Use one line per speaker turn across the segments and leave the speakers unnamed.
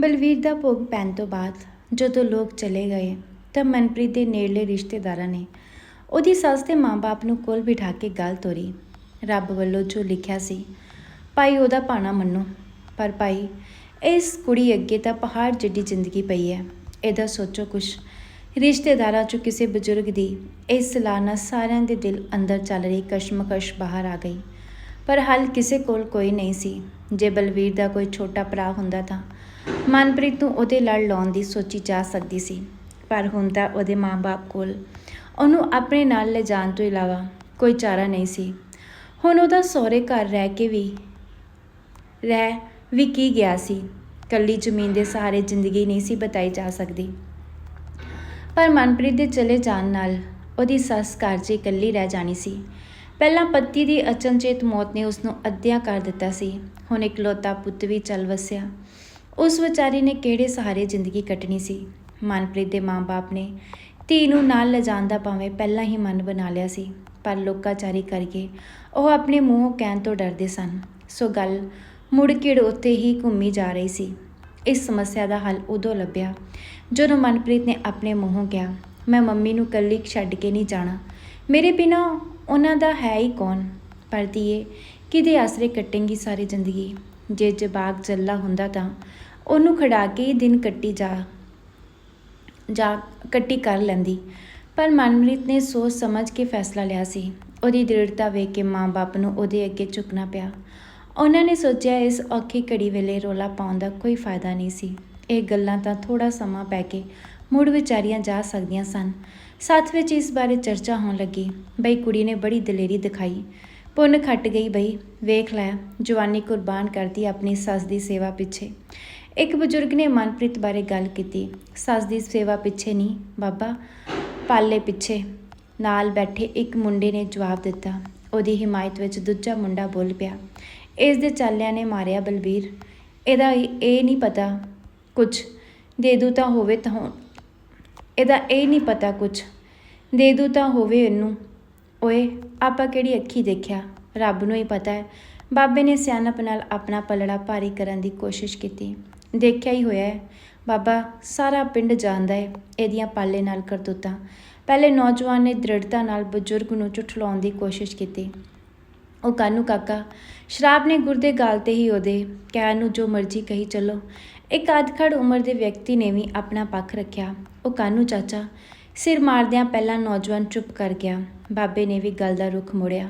ਬਲਵੀਰ ਦਾ ਭੋਗ ਪੈਣ ਤੋਂ ਬਾਅਦ ਜਦੋਂ ਲੋਕ ਚਲੇ ਗਏ ਤਾਂ ਮਨਪ੍ਰੀਤ ਦੇ ਨੇੜਲੇ ਰਿਸ਼ਤੇਦਾਰਾਂ ਨੇ ਉਹਦੀ ਸੱਸ ਤੇ ਮਾਂ-ਬਾਪ ਨੂੰ ਕੋਲ ਬਿਠਾ ਕੇ ਗੱਲ ਤੋਰੀ। ਰੱਬ ਵੱਲੋਂ ਜੋ ਲਿਖਿਆ ਸੀ, ਭਾਈ ਉਹਦਾ ਪਾਣਾ ਮੰਨੋ, ਪਰ ਭਾਈ, ਇਸ ਕੁੜੀ ਅੱਗੇ ਤਾਂ ਪਹਾੜ ਜਿੱਡੀ ਜ਼ਿੰਦਗੀ ਪਈ ਹੈ। ਇਹਦਾ ਸੋਚੋ ਕੁਛ। ਰਿਸ਼ਤੇਦਾਰਾਂ ਚੋਂ ਕਿਸੇ ਬਜ਼ੁਰਗ ਦੀ ਇਸ ਸਲਾਹ ਨਾਲ ਸਾਰਿਆਂ ਦੇ ਦਿਲ ਅੰਦਰ ਚੱਲ ਰਹੀ ਕਸ਼ਮਕਸ਼ ਬਾਹਰ ਆ ਗਈ। ਪਰ ਹੱਲ ਕਿਸੇ ਕੋਲ ਕੋਈ ਨਹੀਂ ਸੀ। ਜੇ ਬਲਵੀਰ ਦਾ ਕੋਈ ਛੋਟਾ ਭਰਾ ਹੁੰਦਾ ਤਾਂ ਮਨਪ੍ਰੀਤ ਨੂੰ ਉਹਦੇ ਨਾਲ ਲਾਉਣ ਦੀ ਸੋਚੀ ਜਾ ਸਕਦੀ ਸੀ, ਪਰ ਹੁਣ ਤਾਂ ਉਹਦੇ ਮਾਂ-ਬਾਪ ਕੋਲ ਉਹਨੂੰ ਆਪਣੇ ਨਾਲ ਲੈ ਜਾਣ ਤੋਂ ਇਲਾਵਾ ਕੋਈ ਚਾਰਾ ਨਹੀਂ ਸੀ। ਹੁਣ ਉਹਦਾ ਸਹੁਰੇ ਘਰ ਰਹਿ ਕੇ ਵੀ, ਰਹਿ ਵੀ ਕੀ ਗਿਆ ਸੀ। ਕੱਲੀ ਜ਼ਮੀਨ ਦੇ ਸਹਾਰੇ ਜ਼ਿੰਦਗੀ ਨਹੀਂ ਸੀ ਬਤਾਈ ਜਾ ਸਕਦੀ। ਪਰ ਮਨਪ੍ਰੀਤ ਦੇ ਚਲੇ ਜਾਣ ਨਾਲ ਉਹਦੀ ਸੱਸ ਘਰ 'ਚ ਇਕੱਲੀ ਰਹਿ ਜਾਣੀ ਸੀ। ਪਹਿਲਾਂ ਪਤੀ ਦੀ ਅਚਨਚੇਤ ਮੌਤ ਨੇ ਉਸ ਨੂੰ ਅੱਧਿਆ ਕਰ ਦਿੱਤਾ ਸੀ। ਹੁਣ ਇਕਲੌਤਾ ਪੁੱਤ ਵੀ ਚੱਲ ਵਸਿਆ। ਉਸ ਵਿਚਾਰੀ ਨੇ ਕਿਹੜੇ ਸਹਾਰੇ ਜ਼ਿੰਦਗੀ ਕੱਟਣੀ ਸੀ? ਮਨਪ੍ਰੀਤ ਦੇ ਮਾਂ-ਬਾਪ ਨੇ ਧੀ ਨੂੰ ਨਾਲ ਲਿਜਾਣ ਦਾ ਭਾਵੇਂ ਪਹਿਲਾਂ ਹੀ ਮਨ ਬਣਾ ਲਿਆ ਸੀ, ਪਰ ਲੋਕਾਚਾਰੀ ਕਰਕੇ ਉਹ ਆਪਣੇ ਮੂੰਹੋਂ ਕਹਿਣ ਤੋਂ ਡਰਦੇ ਸਨ। ਸੋ ਗੱਲ ਮੁੜ ਕਿੜ ਉੱਤੇ ਹੀ ਘੁੰਮੀ ਜਾ ਰਹੀ ਸੀ। ਇਸ ਸਮੱਸਿਆ ਦਾ ਹੱਲ ਉਦੋਂ ਲੱਭਿਆ ਜਦੋਂ ਮਨਪ੍ਰੀਤ ਨੇ ਆਪਣੇ ਮੂੰਹੋਂ ਕਿਹਾ, ਮੈਂ ਮੰਮੀ ਨੂੰ ਇਕੱਲੀ ਛੱਡ ਕੇ ਨਹੀਂ ਜਾਣਾ। ਮੇਰੇ ਬਿਨਾ ਉਹਨਾਂ ਦਾ ਹੈ ਹੀ ਕੌਣ ਪਰ ਧੀਏ, ਕਿਹਦੇ ਆਸਰੇ ਕੱਟੇਂਗੀ ਸਾਰੀ ਜ਼ਿੰਦਗੀ? ਜੇ ਜਬਾਗ ਜੱਲਾ ਹੁੰਦਾ ਤਾਂ ਉਹਨੂੰ ਖੜਾ ਕੇ ਹੀ ਦਿਨ ਕੱਟੀ ਜਾ ਜਾ ਕੱਟੀ ਕਰ ਲੈਂਦੀ। ਪਰ ਮਨਮ੍ਰੀਤ ਨੇ ਸੋਚ ਸਮਝ ਕੇ ਫੈਸਲਾ ਲਿਆ ਸੀ। ਉਹਦੀ ਦ੍ਰਿੜਤਾ ਵੇਖ ਕੇ ਮਾਂ-ਬਾਪ ਨੂੰ ਉਹਦੇ ਅੱਗੇ ਝੁਕਣਾ ਪਿਆ। ਉਹਨਾਂ ਨੇ ਸੋਚਿਆ ਇਸ ਔਖੀ ਘੜੀ ਵੇਲੇ ਰੋਲਾ ਪਾਉਣ ਦਾ ਕੋਈ ਫਾਇਦਾ ਨਹੀਂ ਸੀ। ਇਹ ਗੱਲਾਂ ਤਾਂ ਥੋੜਾ ਸਮਾਂ ਪੈ ਕੇ ਮੁੜ ਵਿਚਾਰੀਆਂ ਜਾ ਸਕਦੀਆਂ ਸਨ। ਸਾਥ ਵਿੱਚ ਇਸ ਬਾਰੇ ਚਰਚਾ ਹੋਣ ਲੱਗੀ। ਬਈ ਕੁੜੀ ਨੇ ਬੜੀ ਦਲੇਰੀ ਦਿਖਾਈ। ਪੁੰਨ ਖੱਟ ਗਈ ਬਈ, ਵੇਖ ਲੈ, ਜਵਾਨੀ ਕੁਰਬਾਨ ਕਰਦੀ ਆਪਣੀ ਸੱਸ ਦੀ ਸੇਵਾ ਪਿੱਛੇ। ਇੱਕ ਬਜ਼ੁਰਗ ਨੇ ਮਨਪ੍ਰੀਤ ਬਾਰੇ ਗੱਲ ਕੀਤੀ। ਸੱਸ ਦੀ ਸੇਵਾ ਪਿੱਛੇ ਨਹੀਂ, ਬਾਬਾ, ਪਾਲੇ ਪਿੱਛੇ। ਨਾਲ ਬੈਠੇ ਇੱਕ ਮੁੰਡੇ ਨੇ ਜਵਾਬ ਦਿੱਤਾ। ਉਹਦੀ ਹਿਮਾਇਤ ਵਿੱਚ ਦੂਜਾ ਮੁੰਡਾ ਬੋਲ ਪਿਆ। ਇਸ ਦੇ ਚਾਲਿਆਂ ਨੇ ਮਾਰਿਆ ਬਲਬੀਰ। ਇਹਦਾ ਇਹ ਨਹੀਂ ਪਤਾ ਕੁਝ। ਦੇ ਦੂ ਤਾਂ ਹੋਵੇ ਤਾਂ ਹੁਣ। ਇਹਦਾ ਇਹ ਨਹੀਂ ਪਤਾ ਕੁਝ। ਦੇ ਦੂ ਤਾਂ ਹੋਵੇ ਇਹਨੂੰ। ਓਏ, ਆਪਾਂ ਕਿਹੜੀ ਅੱਖੀ ਦੇਖਿਆ? ਰੱਬ ਨੂੰ ਹੀ ਪਤਾ ਹੈ। ਬਾਬੇ ਨੇ ਸਿਆਣਪ ਨਾਲ ਆਪਣਾ ਪਲੜਾ ਭਾਰੀ ਕਰਨ ਦੀ ਕੋਸ਼ਿਸ਼ ਕੀਤੀ। ਦੇਖਿਆ ਹੀ ਹੋਇਆ ਹੈ। ਬਾਬਾ ਸਾਰਾ ਪਿੰਡ ਜਾਣਦਾ ਹੈ ਇਹਦੀਆਂ ਪਾਲੇ ਨਾਲ ਕਰਤੂਤਾਂ। ਪਹਿਲੇ ਨੌਜਵਾਨ ਨੇ ਦ੍ਰਿੜਤਾ ਨਾਲ ਬਜ਼ੁਰਗ ਨੂੰ ਝੁਠਲਾਉਣ ਦੀ ਕੋਸ਼ਿਸ਼ ਕੀਤੀ। ਉਹ ਕਾਨੂੰ ਕਾਕਾ, ਸ਼ਰਾਬ ਨੇ ਗੁਰਦੇ ਗਾਲ ਤੇ ਹੀ ਉਹਦੇ ਕਹਿਣ ਨੂੰ ਜੋ ਮਰਜ਼ੀ ਕਹੀ ਚੱਲੋ। ਇੱਕ ਅਧਖੜ ਉਮਰ ਦੇ ਵਿਅਕਤੀ ਨੇ ਵੀ ਆਪਣਾ ਪੱਖ ਰੱਖਿਆ। ਉਹ ਕਾਨੂੰ ਚਾਚਾ, ਸਿਰ ਮਾਰਦਿਆਂ ਪਹਿਲਾਂ ਨੌਜਵਾਨ ਚੁੱਪ ਕਰ ਗਿਆ। ਬਾਬੇ ਨੇ ਵੀ ਗੱਲ ਦਾ ਰੁਖ ਮੋੜਿਆ।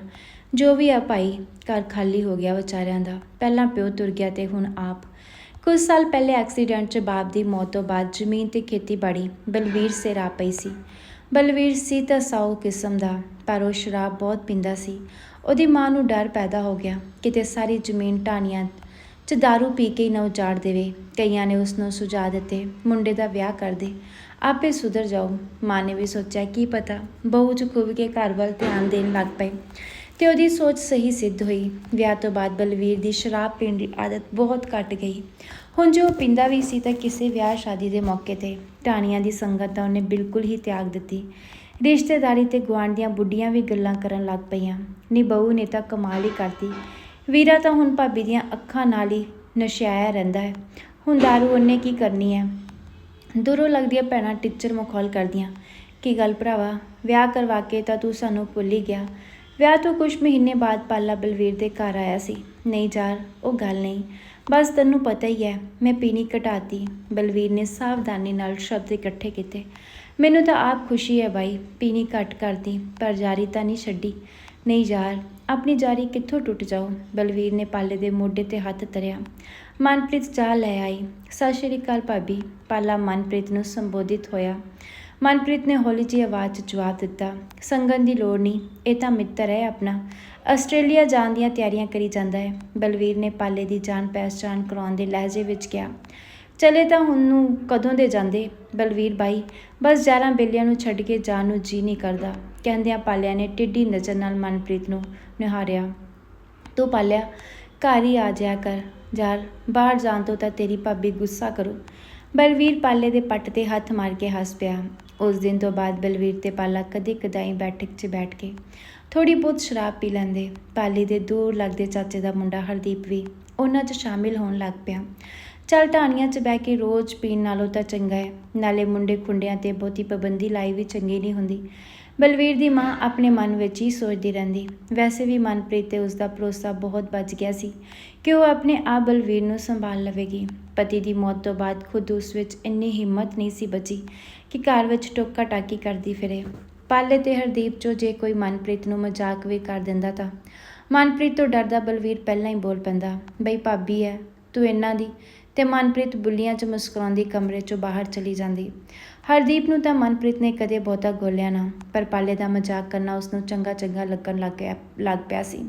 ਜੋ ਵੀ ਆ ਭਾਈ, ਘਰ ਖਾਲੀ ਹੋ ਗਿਆ ਵਿਚਾਰਿਆਂ ਦਾ। ਪਹਿਲਾਂ ਪਿਓ ਤੁਰ ਗਿਆ ਤੇ ਹੁਣ ਆਪ। ਕੁਝ ਸਾਲ ਪਹਿਲੇ ਐਕਸੀਡੈਂਟ 'ਚ ਬਾਪ ਦੀ ਮੌਤ ਤੋਂ ਬਾਅਦ ਜ਼ਮੀਨ ਤੇ ਖੇਤੀਬਾੜੀ ਬਲਵੀਰ ਸਿਰ ਆ ਪਈ ਸੀ। ਬਲਵੀਰ ਸੀ ਤਾਂ ਸਾਊ ਕਿਸਮ ਦਾ, ਪਰ ਉਹ ਸ਼ਰਾਬ ਬਹੁਤ ਪੀਂਦਾ ਸੀ। ਉਹਦੀ ਮਾਂ ਨੂੰ ਡਰ ਪੈਦਾ ਹੋ ਗਿਆ, ਕਿਤੇ ਸਾਰੀ ਜ਼ਮੀਨ ਢਾਣੀਆਂ 'ਚ दारू ਪੀ ਕੇ ਹੀ ਨਾ ਉਜਾੜ ਦੇਵੇ। ਕਈਆਂ ਨੇ ਉਸ ਨੂੰ ਸੁਝਾ ਦਿੱਤੇ, ਮੁੰਡੇ ਦਾ ਵਿਆਹ ਕਰ ਦੇ। ਆਪੇ ਸੁਧਰ ਜਾਓ। ਮਾਂ ਨੇ ਵੀ ਸੋਚਿਆ, ਕੀ ਪਤਾ? ਬਹੂ ਚ ਖੁੱਭ ਕੇ ਘਰ ਵੱਲ ਧਿਆਨ ਦੇਣ ਲੱਗ ਪਏ। ਤੇ ਉਹਦੀ ਸੋਚ ਸਹੀ ਸਿੱਧ ਹੋਈ। ਵਿਆਹ ਤੋਂ ਬਾਅਦ ਬਲਵੀਰ ਦੀ ਸ਼ਰਾਬ ਪੀਣ ਦੀ ਆਦਤ ਬਹੁਤ ਘਟ ਗਈ। ਹੁਣ ਜੋ ਪਿੰਦਾ ਵੀ ਸੀ ਤਾਂ ਕਿਸੇ ਵਿਆਹ ਸ਼ਾਦੀ ਦੇ ਮੌਕੇ ਤੇ ਟਾਣੀਆਂ ਦੀ ਸੰਗਤ ਤਾਂ ਉਹਨੇ ਬਿਲਕੁਲ ਹੀ ਤਿਆਗ ਦਿੱਤੀ। ਰਿਸ਼ਤੇਦਾਰੀ ਤੇ ਗੁਆਂਢੀਆਂ ਬੁੱਢੀਆਂ ਵੀ ਗੱਲਾਂ ਕਰਨ ਲੱਗ ਪਈਆਂ। ਨੀ ਬਹੂ ਨੇ ਤਾਂ ਕਮਾਲ ਹੀ ਕਰਤੀ। ਵੀਰਾ ਤਾਂ ਹੁਣ ਭਾਬੀ ਦੀਆਂ ਅੱਖਾਂ ਨਾਲ ਹੀ ਨਸ਼ਿਆਇਆ ਰਹਿੰਦਾ ਹੈ। ਹੁਣ ਦਾਰੂ ਉਹਨੇ ਕੀ ਕਰਨੀ ਹੈ? ਦੂਰੋਂ ਲੱਗਦੀਆਂ ਭੈਣਾਂ ਟੀਚਰ ਮਖੌਲ ਕਰਦੀਆਂ। ਕੀ ਗੱਲ ਭਰਾਵਾ? ਵਿਆਹ ਕਰਵਾ ਕੇ ਤਾਂ ਤੂੰ ਸਾਨੂੰ ਭੁੱਲ ਹੀ ਗਿਆ। ਵਿਆਹ ਤੋਂ ਕੁਝ ਮਹੀਨੇ ਬਾਅਦ ਪਾਲਾ ਬਲਵੀਰ ਦੇ ਘਰ ਆਇਆ ਸੀ। ਨਹੀਂ ਯਾਰ, ਉਹ ਗੱਲ ਨਹੀਂ। ਬਸ ਤੈਨੂੰ ਪਤਾ ਹੀ ਹੈ, ਮੈਂ ਪੀਣੀ ਘਟਾਤੀ। ਬਲਵੀਰ ਨੇ ਸਾਵਧਾਨੀ ਨਾਲ ਸ਼ਬਦ ਇਕੱਠੇ ਕੀਤੇ। ਮੈਨੂੰ ਤਾਂ ਆਪ ਖੁਸ਼ੀ ਹੈ ਬਾਈ, ਪੀਣੀ ਘਟ ਕਰਦੀ, ਪਰ ਜਾਰੀ ਤਾਂ ਨਹੀਂ ਛੱਡੀ। ਨਹੀਂ ਯਾਰ, ਆਪਣੀ ਜਾਰੀ ਕਿੱਥੋਂ ਟੁੱਟ ਜਾਓ ਬਲਵੀਰ ਨੇ ਪਾਲੇ ਦੇ ਮੋਢੇ ਤੇ ਹੱਥ ਧਰਿਆ। ਮਨਪ੍ਰੀਤ ਚਾਹ ਲੈ ਆਈ। ਸਤਿ ਸ਼੍ਰੀ ਅਕਾਲ ਭਾਬੀ। ਪਾਲਾ ਮਨਪ੍ਰੀਤ ਨੂੰ ਸੰਬੋਧਿਤ ਹੋਇਆ। ਮਨਪ੍ਰੀਤ ਨੇ ਹੌਲੀ ਜਿਹੀ ਆਵਾਜ਼ 'ਚ ਜਵਾਬ ਦਿੱਤਾ ਸੰਗਨ ਦੀ ਲੋੜ ਨਹੀਂ, ਇਹ ਤਾਂ ਮਿੱਤਰ ਹੈ ਆਪਣਾ। ਆਸਟ੍ਰੇਲੀਆ ਜਾਣ ਦੀਆਂ ਤਿਆਰੀਆਂ ਕਰੀ ਜਾਂਦਾ ਹੈ। ਬਲਵੀਰ ਨੇ ਪਾਲੇ ਦੀ ਜਾਣ ਪਹਿਚਾਣ ਕਰਾਉਣ ਦੇ ਲਹਿਜੇ ਵਿੱਚ ਕਿਹਾ, ਚਲੇ ਤਾਂ ਹੁਣ ਨੂੰ ਕਦੋਂ ਦੇ ਜਾਂਦੇ? ਬਲਵੀਰ ਬਾਈ, ਬਸ ਜਾਰਾਂ ਬੇਲਿਆਂ ਨੂੰ ਛੱਡ ਕੇ ਜਾਣ ਨੂੰ ਜੀ ਨਹੀਂ ਕਰਦਾ। ਕਹਿੰਦਿਆਂ ਪਾਲਿਆ ਨੇ ਟਿੱਡੀ ਨਜ਼ਰ ਨਾਲ ਮਨਪ੍ਰੀਤ ਨੂੰ ਨਿਹਾਰਿਆ। ਤੂੰ ਪਾਲਿਆ, ਘਰ ਹੀ ਆ ਜਾਇਆ ਕਰ। ਯਾਰ, ਬਾਹਰ ਜਾਣ ਤੋਂ ਤਾਂ ਤੇਰੀ ਭਾਬੀ ਗੁੱਸਾ ਕਰੂ। ਬਲਵੀਰ ਪਾਲੇ ਦੇ ਪੱਟ ਤੇ ਹੱਥ ਮਾਰ ਕੇ ਹੱਸ ਪਿਆ। ਉਸ ਦਿਨ ਤੋਂ ਬਾਅਦ ਬਲਵੀਰ ਤੇ ਪਾਲਾ ਕਦੇ ਕਦਾਈ ਬੈਠਕ 'ਚ ਬੈਠ ਕੇ ਥੋੜੀ ਬਹੁਤ ਸ਼ਰਾਬ ਪੀ ਲੈਂਦੇ। ਪਾਲੀ ਦੇ ਦੂਰ ਲੱਗਦੇ ਚਾਚੇ ਦਾ ਮੁੰਡਾ ਹਰਦੀਪ ਵੀ ਉਹਨਾਂ 'ਚ ਸ਼ਾਮਿਲ ਹੋਣ ਲੱਗ ਪਿਆ। ਚੱਲ ਢਾਣੀਆਂ 'ਚ ਬਹਿ ਕੇ ਰੋਜ਼ ਪੀਣ ਨਾਲੋਂ ਤਾਂ ਚੰਗਾ ਹੈ, ਨਾਲੇ ਮੁੰਡੇ ਖੁੰਡਿਆਂ ਤੇ ਬਹੁਤੀ ਪਾਬੰਦੀ ਲਾਈ ਵੀ ਚੰਗੀ ਨਹੀਂ ਹੁੰਦੀ। ਬਲਵੀਰ ਦੀ ਮਾਂ ਆਪਣੇ ਮਨ ਵਿੱਚ ਹੀ ਸੋਚਦੀ ਰਹਿੰਦੀ। ਵੈਸੇ ਵੀ ਮਨਪ੍ਰੀਤ ਤੇ ਉਸ ਦਾ ਭਰੋਸਾ ਬਹੁਤ ਬਚ ਗਿਆ ਸੀ ਕਿ ਉਹ ਆਪਣੇ ਆਪ ਬਲਵੀਰ ਨੂੰ ਸੰਭਾਲ ਲਵੇਗੀ। ਪਤੀ ਦੀ ਮੌਤ ਤੋਂ ਬਾਅਦ ਖੁਦ ਉਸ ਵਿੱਚ ਇੰਨੀ ਹਿੰਮਤ ਨਹੀਂ ਸੀ ਬਚੀ ਕਿ ਘਰ ਵਿੱਚ ਟੋਕਾ ਟਾਕੀ ਕਰਦੀ ਫਿਰੇ। ਪਾਲੇ ਤੇ ਹਰਦੀਪ ਚੋਂ ਜੇ ਕੋਈ ਮਨਪ੍ਰੀਤ ਨੂੰ ਮਜ਼ਾਕ ਵੀ ਕਰ ਦਿੰਦਾ ਤਾਂ। ਮਨਪ੍ਰੀਤ ਤੋਂ ਡਰਦਾ ਬਲਵੀਰ ਪਹਿਲਾਂ ਹੀ ਬੋਲ ਪੈਂਦਾ, ਬਈ ਭਾਬੀ ਹੈ ਤੂੰ ਇਹਨਾਂ ਦੀ। ਤੇ ਮਨਪ੍ਰੀਤ ਬੁੱਲੀਆਂ 'ਚ ਮੁਸਕਰਾਉਂਦੀ ਕਮਰੇ 'ਚੋਂ ਬਾਹਰ ਚਲੀ ਜਾਂਦੀ। ਹਰਦੀਪ ਨੂੰ ਤਾਂ ਮਨਪ੍ਰੀਤ ਨੇ ਕਦੇ ਬਹੁਤਾ ਗੋਲਿਆ ਨਾ, ਪਰ ਪਾਲੇ ਦਾ ਮਜ਼ਾਕ ਕਰਨਾ ਉਸ ਨੂੰ ਚੰਗਾ ਚੰਗਾ ਲੱਗਣ ਲੱਗ ਗਿਆ, ਲੱਗ ਪਿਆ ਸੀ।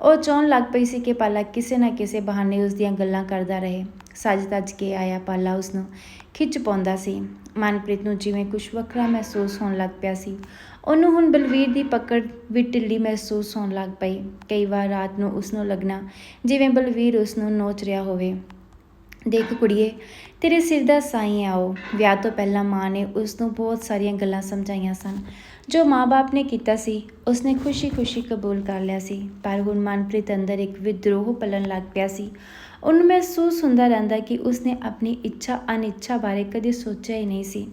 ਉਹ ਚਾਹੁਣ ਲੱਗ ਪਈ ਸੀ ਕਿ ਪਾਲਾ ਕਿਸੇ ਨਾ ਕਿਸੇ ਬਹਾਨੇ ਉਸ ਦੀਆਂ ਗੱਲਾਂ ਕਰਦਾ ਰਹੇ। ਸੱਜ ਤੱਜ ਕੇ ਆਇਆ ਪਾਲਾ ਉਸ ਨੂੰ ਖਿੱਚ ਪਾਉਂਦਾ ਸੀ। ਮਨਪ੍ਰੀਤ ਨੂੰ ਜਿਵੇਂ ਕੁਝ ਵੱਖਰਾ ਮਹਿਸੂਸ ਹੋਣ ਲੱਗ ਪਿਆ ਸੀ, ਉਹਨੂੰ ਹੁਣ ਬਲਵੀਰ ਦੀ ਪਕੜ ਵੀ ਢਿੱਲੀ ਮਹਿਸੂਸ ਹੋਣ ਲੱਗ ਪਈ। ਕਈ ਵਾਰ ਰਾਤ ਨੂੰ ਉਸ ਨੂੰ ਲੱਗਣਾ ਜਿਵੇਂ ਬਲਵੀਰ ਉਸ ਨੂੰ ਨੋਚ ਰਿਹਾ ਹੋਵੇ। ਦੇਖ ਕੁੜੀਏ, ਤੇਰੇ ਸਿਰ ਦਾ ਸਾਈਂ ਆ ਉਹ। ਵਿਆਹ ਤੋਂ ਪਹਿਲਾਂ ਮਾਂ ਨੇ ਉਸ ਨੂੰ ਬਹੁਤ ਸਾਰੀਆਂ ਗੱਲਾਂ ਸਮਝਾਈਆਂ ਸਨ। ਜੋ ਮਾਂ-ਬਾਪ ਨੇ ਕੀਤਾ ਸੀ, ਉਸਨੇ ਖੁਸ਼ੀ-ਖੁਸ਼ੀ ਕਬੂਲ ਕਰ ਲਿਆ ਸੀ। ਪਰ ਹੁਣ ਮਨਪ੍ਰੀਤ ਅੰਦਰ ਇੱਕ ਵਿਦਰੋਹ ਪਲਣ ਲੱਗ ਪਿਆ ਸੀ। ਉਹਨੂੰ ਮਹਿਸੂਸ ਹੁੰਦਾ ਰਹਿੰਦਾ ਕਿ ਉਸਨੇ ਆਪਣੀ ਇੱਛਾ ਅਨਿੱਛਾ ਬਾਰੇ ਕਦੇ ਸੋਚਿਆ ਹੀ ਨਹੀਂ ਸੀ।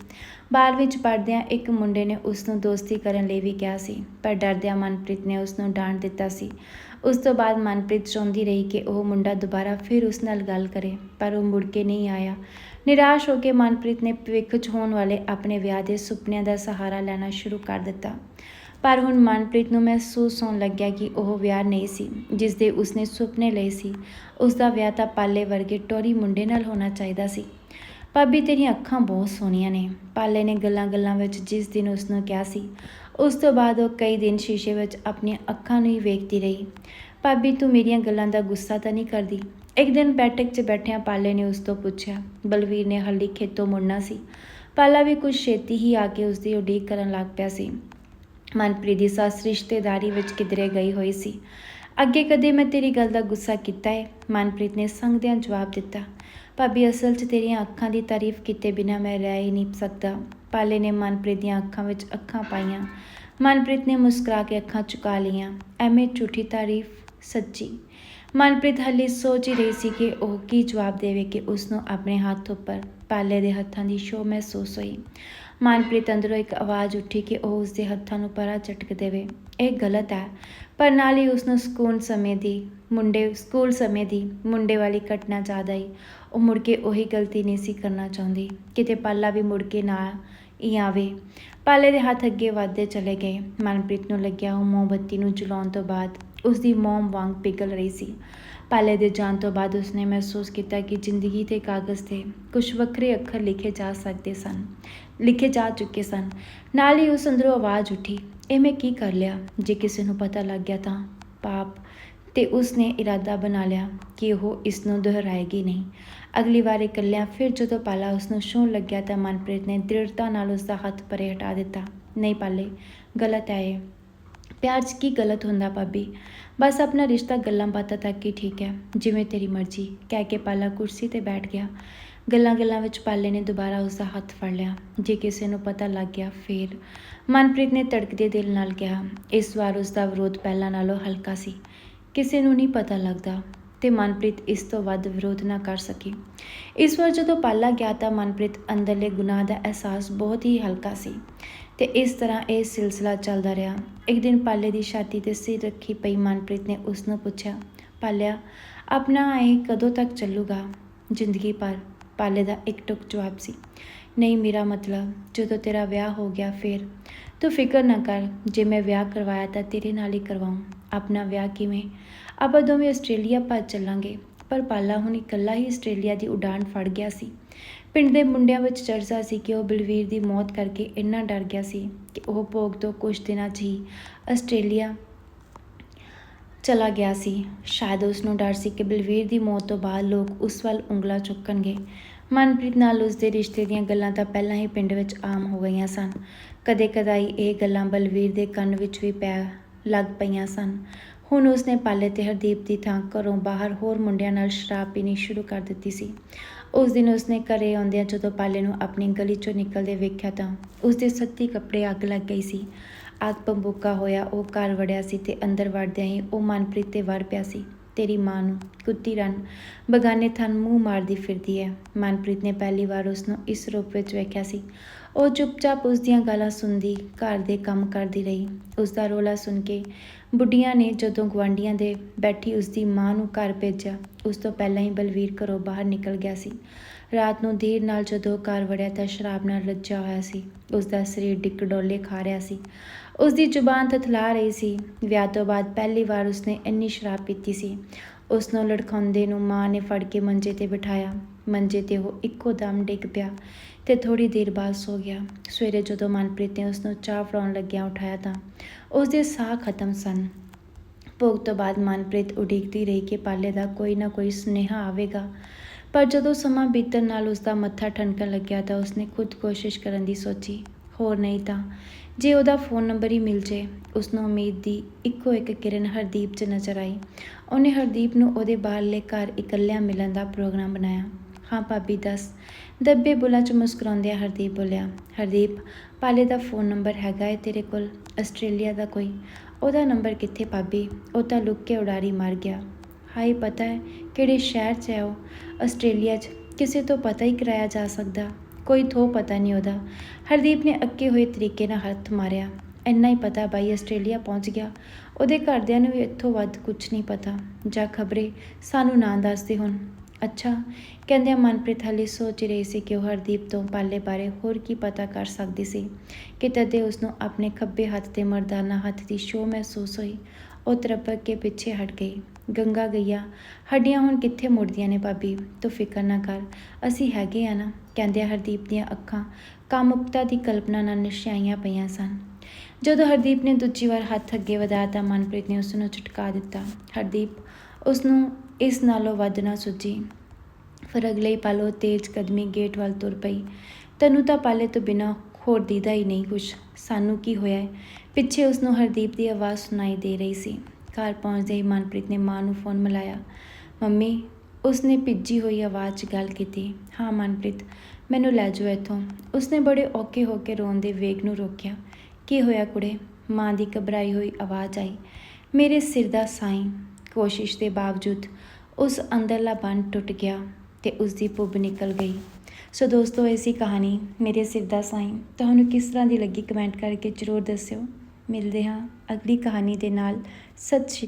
ਬਾਹਰ ਵਿੱਚ ਪੜਦਿਆਂ ਇੱਕ ਮੁੰਡੇ ਨੇ ਉਸ ਨੂੰ ਦੋਸਤੀ ਕਰਨ ਲਈ ਵੀ ਕਿਹਾ ਸੀ, ਪਰ ਡਰਦਿਆਂ ਮਨਪ੍ਰੀਤ ਨੇ ਉਸ ਨੂੰ ਡਾਂਟ ਦਿੱਤਾ ਸੀ। ਉਸ ਤੋਂ ਬਾਅਦ ਮਨਪ੍ਰੀਤ ਚਾਹੁੰਦੀ ਰਹੀ ਕਿ ਉਹ ਮੁੰਡਾ ਦੁਬਾਰਾ ਫਿਰ ਉਸ ਨਾਲ ਗੱਲ ਕਰੇ, ਪਰ ਉਹ ਮੁੜ ਕੇ ਨਹੀਂ ਆਇਆ। ਨਿਰਾਸ਼ ਹੋ ਕੇ ਮਨਪ੍ਰੀਤ ਨੇ ਭਵਿੱਖ 'ਚ ਹੋਣ ਵਾਲੇ ਆਪਣੇ ਵਿਆਹ ਦੇ ਸੁਪਨਿਆਂ ਦਾ ਸਹਾਰਾ ਲੈਣਾ ਸ਼ੁਰੂ ਕਰ ਦਿੱਤਾ। ਪਰ ਹੁਣ ਮਨਪ੍ਰੀਤ ਨੂੰ ਮਹਿਸੂਸ ਹੋਣ ਲੱਗਿਆ ਕਿ ਉਹ ਵਿਆਹ ਨਹੀਂ ਸੀ ਜਿਸ ਦੇ ਉਸਨੇ ਸੁਪਨੇ ਲਏ ਸੀ। ਉਸ ਦਾ ਵਿਆਹ ਤਾਂ ਪਾਲੇ ਵਰਗੇ ਟੋਰੀ ਮੁੰਡੇ ਨਾਲ ਹੋਣਾ ਚਾਹੀਦਾ ਸੀ। ਭਾਬੀ, ਤੇਰੀਆਂ ਅੱਖਾਂ ਬਹੁਤ ਸੋਹਣੀਆਂ ਨੇ। ਪਾਲੇ ਨੇ ਗੱਲਾਂ-ਗੱਲਾਂ ਵਿੱਚ ਜਿਸ ਦਿਨ ਉਸ ਨੂੰ ਕਿਹਾ ਸੀ, ਉਸ ਤੋਂ ਬਾਅਦ ਉਹ ਕਈ ਦਿਨ ਸ਼ੀਸ਼ੇ ਵਿੱਚ ਆਪਣੀਆਂ ਅੱਖਾਂ ਨੂੰ ਹੀ ਵੇਖਦੀ ਰਹੀ। ਭਾਬੀ, ਤੂੰ ਮੇਰੀਆਂ ਗੱਲਾਂ ਦਾ ਗੁੱਸਾ ਤਾਂ ਨਹੀਂ ਕਰਦੀ? ਇੱਕ ਦਿਨ ਬੈਠਕ 'ਚ ਬੈਠਿਆਂ ਪਾਲੇ ਨੇ ਉਸ ਤੋਂ ਪੁੱਛਿਆ, ਬਲਵੀਰ ਨੇ ਹੱਲੀ ਖੇਤੋਂ ਮੁੜਨਾ ਸੀ। ਪਾਲਾ ਵੀ ਕੁਝ ਛੇਤੀ ਹੀ ਆ ਕੇ ਉਸ ਦੀ ਉਡੀਕ ਕਰਨ ਲੱਗ ਪਿਆ ਸੀ। ਮਨਪ੍ਰੀਤ ਦੀ ਸੱਸ ਰਿਸ਼ਤੇਦਾਰੀ ਵਿੱਚ ਕਿਧਰੇ ਗਈ ਹੋਈ ਸੀ। ਅੱਗੇ ਕਦੇ ਮੈਂ ਤੇਰੀ ਗੱਲ ਦਾ ਗੁੱਸਾ ਕੀਤਾ ਹੈ ਮਨਪ੍ਰੀਤ ਨੇ ਸੰਗਦਿਆਂ ਜਵਾਬ ਦਿੱਤਾ। ਭਾਬੀ, ਅਸਲ 'ਚ ਤੇਰੀਆਂ ਅੱਖਾਂ ਦੀ ਤਾਰੀਫ ਕੀਤੇ ਬਿਨਾ ਮੈਂ ਰਹਿ ਹੀ ਨਹੀਂ ਸਕਦਾ। ਪਾਲੇ ਨੇ ਮਨਪ੍ਰੀਤ ਦੀਆਂ ਅੱਖਾਂ ਵਿੱਚ ਅੱਖਾਂ ਪਾਈਆਂ। ਮਨਪ੍ਰੀਤ ਨੇ ਮੁਸਕਰਾ ਕੇ ਅੱਖਾਂ ਚੁਕਾ ਲਈਆਂ। ਐਵੇਂ ਝੂਠੀ ਤਾਰੀਫ, ਸੱਚੀ। ਮਨਪ੍ਰੀਤ ਹਲੀ ਸੋਚ ਹੀ ਰਹੀ ਸੀ ਕਿ ਉਹ ਕੀ ਜਵਾਬ ਦੇਵੇ ਕਿ ਉਸ ਨੂੰ ਆਪਣੇ ਹੱਥ ਉੱਪਰ ਪਾਲੇ ਦੇ ਹੱਥਾਂ ਦੀ ਸ਼ੋ ਮਹਿਸੂਸ ਹੋਈ। ਮਨਪ੍ਰੀਤ ਅੰਦਰੋਂ ਇੱਕ ਆਵਾਜ਼ ਉੱਠੀ ਕਿ ਉਹ ਉਸ ਦੇ ਹੱਥਾਂ ਨੂੰ ਪਰਾਂ ਝਟਕ ਦੇਵੇ। ਇਹ ਗਲਤ ਹੈ, ਪਰ ਨਾਲ ਹੀ ਉਸ ਨੂੰ ਸਕੂਨ ਸਮੇਂ ਦੀ, ਮੁੰਡੇ, ਸਕੂਲ ਸਮੇਂ ਦੀ ਮੁੰਡੇ ਵਾਲੀ ਘਟਨਾ ਯਾਦ ਆਈ। ਉਹ ਮੁੜ ਕੇ ਉਹੀ ਗਲਤੀ ਨਹੀਂ ਸੀ ਕਰਨਾ ਚਾਹੁੰਦੀ। ਕਿਤੇ ਪਾਲਾ ਵੀ ਮੁੜ ਕੇ ਨਾ ਹੀ ਆਵੇ। ਪਾਲੇ ਦੇ ਹੱਥ ਅੱਗੇ ਵਧਦੇ ਚਲੇ ਗਏ। ਮਨਪ੍ਰੀਤ ਨੂੰ ਲੱਗਿਆ ਉਹ ਮੋਮਬੱਤੀ ਨੂੰ ਜਲਾਉਣ ਤੋਂ ਬਾਅਦ ਉਸ ਦੀ ਮੋਮ ਵਾਂਗ ਪਿਘਲ ਰਹੀ ਸੀ। ਪਾਲੇ ਦੇ ਜਾਣ ਤੋਂ ਬਾਅਦ ਉਸਨੇ ਮਹਿਸੂਸ ਕੀਤਾ ਕਿ ਜ਼ਿੰਦਗੀ ਦੇ ਕਾਗਜ਼ ਤੇ ਕੁਝ ਵੱਖਰੇ ਅੱਖਰ ਲਿਖੇ ਜਾ ਸਕਦੇ ਸਨ, ਲਿਖੇ ਜਾ ਚੁੱਕੇ ਸਨ। ਨਾਲ ਹੀ ਉਸ ਅੰਦਰੋਂ ਆਵਾਜ਼ ਉੱਠੀ, ਇਹ ਮੈਂ ਕੀ ਕਰ ਲਿਆ? ਜੇ ਕਿਸੇ ਨੂੰ ਪਤਾ ਲੱਗ ਗਿਆ ਤਾਂ? ਪਾਪ, ਤੇ ਉਸਨੇ ਇਰਾਦਾ ਬਣਾ ਲਿਆ ਕਿ ਉਹ ਇਸ ਨੂੰ ਦੁਹਰਾਏਗੀ ਨਹੀਂ। ਅਗਲੀ ਵਾਰ ਇਕੱਲਿਆਂ ਫਿਰ ਜਦੋਂ ਪਾਲਾ ਉਸ ਨੂੰ ਛੂਹਣ ਲੱਗਿਆ ਤਾਂ ਮਨਪ੍ਰੀਤ ਨੇ ਦ੍ਰਿੜਤਾ ਨਾਲ ਉਸ ਦਾ ਹੱਥ ਪਰੇ ਹਟਾ ਦਿੱਤਾ, ਨਹੀਂ ਪਾਲੇ, ਗਲਤ ਹੈ ਇਹ। ਪਿਆਰ 'ਚ ਕੀ ਗਲਤ ਹੁੰਦਾ ਭਾਬੀ? ਬਸ ਆਪਣਾ ਰਿਸ਼ਤਾ ਗੱਲਾਂ ਬਾਤਾਂ ਤੱਕ ਹੀ ਠੀਕ ਹੈ, ਜਿਵੇਂ ਤੇਰੀ ਮਰਜ਼ੀ। ਕਹਿ ਕੇ ਪਾਲਾ ਕੁਰਸੀ ਤੇ ਬੈਠ ਗਿਆ। ਗੱਲਾਂ ਗੱਲਾਂ ਵਿੱਚ ਪਾਲੇ ਨੇ ਦੁਬਾਰਾ ਉਸ ਦਾ ਹੱਥ ਫੜ ਲਿਆ। ਜੇ ਕਿਸੇ ਨੂੰ ਪਤਾ ਲੱਗ ਗਿਆ, ਫੇਰ। ਮਨਪ੍ਰੀਤ ਨੇ ਤੜਕਦੇ ਦਿਲ ਨਾਲ ਕਿਹਾ, ਇਸ ਵਾਰ ਉਸ ਦਾ ਵਿਰੋਧ ਪਹਿਲਾਂ ਨਾਲੋਂ ਹਲਕਾ ਸੀ। ਕਿਸੇ ਨੂੰ ਨਹੀਂ ਪਤਾ ਲੱਗਦਾ ਤੇ ਮਨਪ੍ਰੀਤ ਇਸ ਤੋਂ ਵੱਧ ਵਿਰੋਧ ਨਾ ਕਰ ਸਕੀ। ਇਸ ਵਾਰ ਜਦੋਂ ਪਾਲਾ ਗਿਆ ਤਾਂ ਮਨਪ੍ਰੀਤ ਅੰਦਰਲੇ ਗੁਨਾਹ ਦਾ ਅਹਿਸਾਸ ਬਹੁਤ ਹੀ ਹਲਕਾ ਸੀ। ਤੇ ਇਸ ਤਰ੍ਹਾਂ ਇਹ ਸਿਲਸਿਲਾ ਚੱਲਦਾ ਰਿਹਾ। ਇੱਕ ਦਿਨ ਪਾਲੇ ਦੀ ਛਾਤੀ ਤੇ ਸਿਰ ਰੱਖੀ ਪਈ ਮਨਪ੍ਰੀਤ ਨੇ ਉਸ ਨੂੰ ਪੁੱਛਿਆ, ਪਾਲਿਆ, ਆਪਣਾ ਇਹ ਕਦੋਂ ਤੱਕ ਚੱਲੂਗਾ? ਜ਼ਿੰਦਗੀ ਭਰ ਪਾਲੇ ਦਾ ਇੱਕ ਟੁਕ ਜਵਾਬ ਸੀ, ਨਹੀਂ ਮੇਰਾ ਮਤਲਬ, ਜਦੋਂ ਤੇਰਾ ਵਿਆਹ ਹੋ ਗਿਆ ਫਿਰ। ਤੂੰ ਫਿਕਰ ਨਾ ਕਰ, ਜੇ ਮੈਂ ਵਿਆਹ ਕਰਵਾਇਆ ਤਾਂ ਤੇਰੇ ਨਾਲ ਹੀ ਕਰਵਾਉਂ। ਆਪਣਾ ਵਿਆਹ ਕਿਵੇਂ? ਆਪਾਂ ਦੋਵੇਂ ਆਸਟ੍ਰੇਲੀਆ ਭੱਜ ਚੱਲਾਂਗੇ। ਪਰ ਪਾਲਾ ਹੁਣ ਇਕੱਲਾ ਹੀ ਆਸਟ੍ਰੇਲੀਆ ਦੀ ਉਡਾਨ ਫੜ ਗਿਆ ਸੀ। ਪਿੰਡ ਦੇ ਮੁੰਡਿਆਂ ਵਿੱਚ ਚਰਚਾ ਸੀ ਕਿ ਉਹ ਬਲਵੀਰ ਦੀ ਮੌਤ ਕਰਕੇ ਇੰਨਾ ਡਰ ਗਿਆ ਸੀ ਕਿ ਉਹ ਭੋਗ ਤੋਂ ਕੁਝ ਦਿਨਾਂ 'ਚ ਹੀ ਆਸਟ੍ਰੇਲੀਆ ਚਲਾ ਗਿਆ ਸੀ। ਸ਼ਾਇਦ ਉਸ ਨੂੰ ਡਰ ਸੀ ਕਿ ਬਲਵੀਰ ਦੀ ਮੌਤ ਤੋਂ ਬਾਅਦ ਲੋਕ ਉਸ ਵੱਲ ਉਂਗਲਾ ਚੁੱਕਣਗੇ। ਮਨਪ੍ਰੀਤ ਨਾਲ ਉਸ ਦੇ ਰਿਸ਼ਤੇ ਦੀਆਂ ਗੱਲਾਂ ਤਾਂ ਪਹਿਲਾਂ ਹੀ ਪਿੰਡ ਵਿੱਚ ਆਮ ਹੋ ਗਈਆਂ ਸਨ। ਕਦੇ ਕਦਾਈ ਇਹ ਗੱਲਾਂ ਬਲਵੀਰ ਦੇ ਕੰਨ ਵਿੱਚ ਵੀ ਪੈ ਲੱਗ ਪਈਆਂ ਸਨ। ਹੁਣ ਉਸਨੇ ਪਾਲੇ ਤੇ ਹਰਦੀਪ ਦੀ ਥਾਂ ਘਰੋਂ ਬਾਹਰ ਹੋਰ ਮੁੰਡਿਆਂ ਨਾਲ ਸ਼ਰਾਬ ਪੀਣੀ ਸ਼ੁਰੂ ਕਰ ਦਿੱਤੀ ਸੀ। ਉਸ ਦਿਨ ਉਸਨੇ ਘਰੇ ਆਉਂਦਿਆਂ ਜਦੋਂ ਪਾਲੇ ਨੂੰ ਆਪਣੀ ਗਲੀ ਚੋਂ ਨਿਕਲਦੇ ਵੇਖਿਆ ਤਾਂ ਉਸਦੇ ਸੱਤੀ ਕੱਪੜੇ ਅੱਗ ਲੱਗ ਗਈ ਸੀ। ਅੱਗ ਪੰਬੂਕਾ ਹੋਇਆ, ਉਹ ਘਰ ਵੜਿਆ ਸੀ ਤੇ ਅੰਦਰ ਵੜਦਿਆਂ ਹੀ ਉਹ ਮਨਪ੍ਰੀਤ ਤੇ ਵੜ ਪਿਆ ਸੀ। ਤੇਰੀ ਮਾਂ ਨੂੰ, ਕੁੱਤੀ ਰਨ ਬਗਾਨੇ ਥਨ ਮੂੰਹ ਮਾਰਦੀ ਫਿਰਦੀ ਹੈ। ਮਨਪ੍ਰੀਤ ਨੇ ਪਹਿਲੀ ਵਾਰ ਉਸ ਨੂੰ ਇਸ ਰੂਪ ਵਿੱਚ ਵੇਖਿਆ ਸੀ। ਉਹ ਚੁੱਪਚਾਪ ਉਸ ਦੀਆਂ ਗੱਲਾਂ ਸੁਣਦੀ, ਘਰ ਦੇ ਕੰਮ ਕਰਦੀ ਰਹੀ। ਉਸ ਦਾ ਰੋਲਾ ਸੁਣ ਕੇ ਬੁੱਢੀਆਂ ਨੇ ਜਦੋਂ ਗਵਾਂਡੀਆਂ ਦੇ ਬੈਠੀ ਉਸ ਦੀ ਮਾਂ ਨੂੰ ਘਰ ਭੇਜਿਆ, ਉਸ ਤੋਂ ਪਹਿਲਾਂ ਹੀ ਬਲਵੀਰ ਘਰੋਂ ਬਾਹਰ ਨਿਕਲ ਗਿਆ ਸੀ। ਰਾਤ ਨੂੰ ਦੇਰ ਨਾਲ ਜਦੋਂ ਘਰ ਵੜਿਆ ਤਾਂ ਸ਼ਰਾਬ ਨਾਲ ਰੱਜਿਆ ਹੋਇਆ ਸੀ। ਉਸ ਦਾ ਸਰੀਰ ਡਿੱਕਡੋਲੇ ਖਾ ਰਿਹਾ ਸੀ। ਉਸ ਦੀ ਜ਼ੁਬਾਨ ਥਥਲਾ ਰਹੀ ਸੀ। ਵਿਆਹ ਤੋਂ ਬਾਅਦ ਪਹਿਲੀ ਵਾਰ ਉਸਨੇ ਇੰਨੀ ਸ਼ਰਾਬ ਪੀਤੀ ਸੀ। ਉਸ ਨੂੰ ਲੜਖਾਉਂਦੇ ਨੂੰ ਮਾਂ ਨੇ ਫੜ ਕੇ ਮੰਜੇ ਤੇ ਬਿਠਾਇਆ। ਮੰਜੇ ਤੇ ਉਹ ਇੱਕੋ ਦਮ ਡਿੱਗ ਪਿਆ। ਤੇ ਥੋੜੀ ਦੇਰ ਬਾਅਦ ਸੋ ਗਿਆ। ਸਵੇਰੇ ਜਦੋਂ ਮਨਪ੍ਰੀਤ ਨੇ ਉਸ ਨੂੰ ਚਾਹ ਫੜਾਉਣ ਲੱਗਿਆ ਉਠਾਇਆ ਤਾਂ ਉਸ ਦੇ ਸਾਹ ਖਤਮ ਸਨ। ਭੋਗ ਤੋਂ ਬਾਅਦ ਮਨਪ੍ਰੀਤ ਉਡੀਕਦੀ ਰਹੀ ਕਿ ਪਾਲੇ ਦਾ ਕੋਈ ਨਾ ਕੋਈ ਸੁਨੇਹਾ ਆਵੇਗਾ। ਪਰ ਜਦੋਂ ਸਮਾਂ ਬੀਤਣ ਨਾਲ ਉਸ ਦਾ ਮੱਥਾ ਠਣਕਣ ਲੱਗਿਆ ਤਾਂ ਉਸਨੇ ਖੁਦ ਕੋਸ਼ਿਸ਼ ਕਰਨ ਦੀ ਸੋਚੀ, ਹੋਰ ਨਹੀਂ ਤਾਂ ਜੇ ਉਹਦਾ ਫੋਨ ਨੰਬਰ ਹੀ ਮਿਲ ਜੇ ਉਸ ਨੂੰ ਉਮੀਦ ਦੀ ਇੱਕੋ ਇੱਕ ਕਿਰਨ ਹਰਦੀਪ 'ਚ ਨਜ਼ਰ ਆਈ। ਉਹਨੇ ਹਰਦੀਪ ਨੂੰ ਉਹਦੇ ਬਾਹਰਲੇ ਘਰ ਇਕੱਲਿਆਂ ਮਿਲਣ ਦਾ ਪ੍ਰੋਗਰਾਮ ਬਣਾਇਆ। ਹਾਂ ਭਾਬੀ ਦੱਸ ਦੱਬੇ ਬੁੱਲਾਂ 'ਚ ਮੁਸਕਰਾਉਂਦਿਆਂ ਹਰਦੀਪ ਬੋਲਿਆ, ਹਰਦੀਪ, ਪਾਲੇ ਦਾ ਫੋਨ ਨੰਬਰ ਹੈਗਾ ਏ ਤੇਰੇ ਕੋਲ? ਆਸਟ੍ਰੇਲੀਆ ਦਾ ਕੋਈ? ਉਹਦਾ ਨੰਬਰ ਕਿੱਥੇ ਭਾਬੀ? ਉਹ ਤਾਂ ਲੁੱਕ ਕੇ ਉਡਾਰੀ ਮਾਰ ਗਿਆ। ਹਾਈ ਪਤਾ ਹੈ ਕਿਹੜੇ ਸ਼ਹਿਰ 'ਚ ਹੈ ਉਹ? ਆਸਟ੍ਰੇਲੀਆ 'ਚ ਕਿਸੇ ਤੋਂ ਪਤਾ ਹੀ ਕਰਾਇਆ ਜਾ ਸਕਦਾ। ਕੋਈ ਥੋ ਪਤਾ ਨਹੀਂ ਉਹਦਾ। ਹਰਦੀਪ ਨੇ ਅੱਕੇ ਹੋਏ ਤਰੀਕੇ ਨਾਲ ਹੱਥ ਮਾਰਿਆ। ਇੰਨਾ ਹੀ ਪਤਾ ਬਾਈ, ਆਸਟ੍ਰੇਲੀਆ ਪਹੁੰਚ ਗਿਆ। ਉਹਦੇ ਘਰਦਿਆਂ ਨੂੰ ਵੀ ਇੱਥੋਂ ਵੱਧ ਕੁਝ ਨਹੀਂ ਪਤਾ। ਜਾਂ ਖਬਰੇ ਸਾਨੂੰ ਨਾ ਦੱਸਦੇ ਹੁਣ। ਅੱਛਾ, ਕਹਿੰਦਿਆਂ ਮਨਪ੍ਰੀਤ ਹਾਲੇ ਸੋਚ ਰਹੀ ਸੀ ਕਿ ਉਹ ਹਰਦੀਪ ਤੋਂ ਪਾਲੇ ਬਾਰੇ ਹੋਰ ਕੀ ਪਤਾ ਕਰ ਸਕਦੀ ਸੀ। ਕਿ ਤਦੇ ਉਸ ਨੂੰ ਆਪਣੇ ਖੱਬੇ ਹੱਥ ਤੇ ਮਰਦਾਨਾ ਹੱਥ ਦੀ ਸ਼ੋਅ ਮਹਿਸੂਸ ਹੋਈ। ਉਹ ਤਰਪਕ ਕੇ ਪਿੱਛੇ ਹਟ ਗਈ। ਗੰਗਾ ਗਈਆ, ਹੱਡੀਆਂ ਹੁਣ ਕਿੱਥੇ ਮੁੜਦੀਆਂ ਨੇ ਭਾਬੀ? ਤੂੰ ਫਿਕਰ ਨਾ ਕਰ। ਅਸੀਂ ਹੈਗੇ ਆ ਨਾ? ਕਹਿੰਦਿਆਂ ਹਰਦੀਪ ਦੀਆਂ ਅੱਖਾਂ ਕਾਮੁਕਤਾ ਦੀ ਕਲਪਨਾ ਨਾਲ ਨਸ਼ਾਈਆਂ ਪਈਆਂ ਸਨ। ਜਦੋਂ ਹਰਦੀਪ ਨੇ ਦੂਜੀ ਵਾਰ ਹੱਥ ਅੱਗੇ ਵਧਾਇਆ ਤਾਂ ਮਨਪ੍ਰੀਤ ਨੇ ਉਸ ਨੂੰ ਝਟਕਾ ਦਿੱਤਾ। ਹਰਦੀਪ ਉਸ ਨੂੰ ਇਸ ਨਾਲੋਂ ਵੱਧ ਨਾ ਸੁੱਝੀ ਫਿਰ ਅਗਲੇ ਹੀ ਤੇਜ਼ ਕਦਮੀ ਗੇਟ ਵੱਲ ਤੁਰ ਪਈ। ਤੈਨੂੰ ਤਾਂ ਪਾਲੇ ਤੋਂ ਬਿਨਾ ਹੋਰ ਦੀਦਾ ਹੀ ਨਹੀਂ ਕੁਛ। ਸਾਨੂੰ ਕੀ ਹੋਇਆ ਪਿੱਛੇ ਉਸ ਨੂੰ ਹਰਦੀਪ ਦੀ ਆਵਾਜ਼ ਸੁਣਾਈ ਦੇ ਰਹੀ ਸੀ। ਘਰ ਪਹੁੰਚਦੇ ਹੀ ਮਨਪ੍ਰੀਤ ਨੇ ਮਾਂ ਨੂੰ ਫੋਨ ਮਿਲਾਇਆ। ਮੰਮੀ, ਉਸਨੇ ਭਿੱਜੀ ਹੋਈ ਆਵਾਜ਼ 'ਚ ਗੱਲ ਕੀਤੀ। ਹਾਂ ਮਨਪ੍ਰੀਤ, ਮੈਨੂੰ ਲੈ ਜਾਓ ਇੱਥੋਂ। ਉਸਨੇ ਬੜੇ ਔਕੇ ਹੋ ਕੇ ਰੋਣ ਦੇ ਵੇਗ ਨੂੰ ਰੋਕਿਆ। ਕੀ ਹੋਇਆ ਕੁੜੇ? ਮਾਂ ਦੀ ਘਬਰਾਈ ਹੋਈ ਆਵਾਜ਼ ਆਈ। ਮੇਰੇ ਸਿਰ ਦਾ ਸਾਈਂ। ਕੋਸ਼ਿਸ਼ ਦੇ ਬਾਵਜੂਦ ਉਸ ਅੰਦਰਲਾ ਬੰਨ ਟੁੱਟ ਗਿਆ ਤੇ ਉਸ ਦੀ ਪੁੱਬ ਨਿਕਲ ਗਈ। ਸੋ ਦੋਸਤੋ ਐਸੀ ਕਹਾਣੀ ਮੇਰੇ ਸਿਰ ਦਾ ਸਾਈਂ। ਤੁਹਾਨੂੰ ਕਿਸ ਤਰ੍ਹਾਂ ਦੀ ਲੱਗੀ ਕਮੈਂਟ ਕਰਕੇ ਜ਼ਰੂਰ ਦੱਸਿਓ। ਮਿਲਦੇ ਹਾਂ ਅਗਲੀ ਕਹਾਣੀ ਦੇ ਨਾਲ। ਸਤਿ ਸ਼੍ਰੀ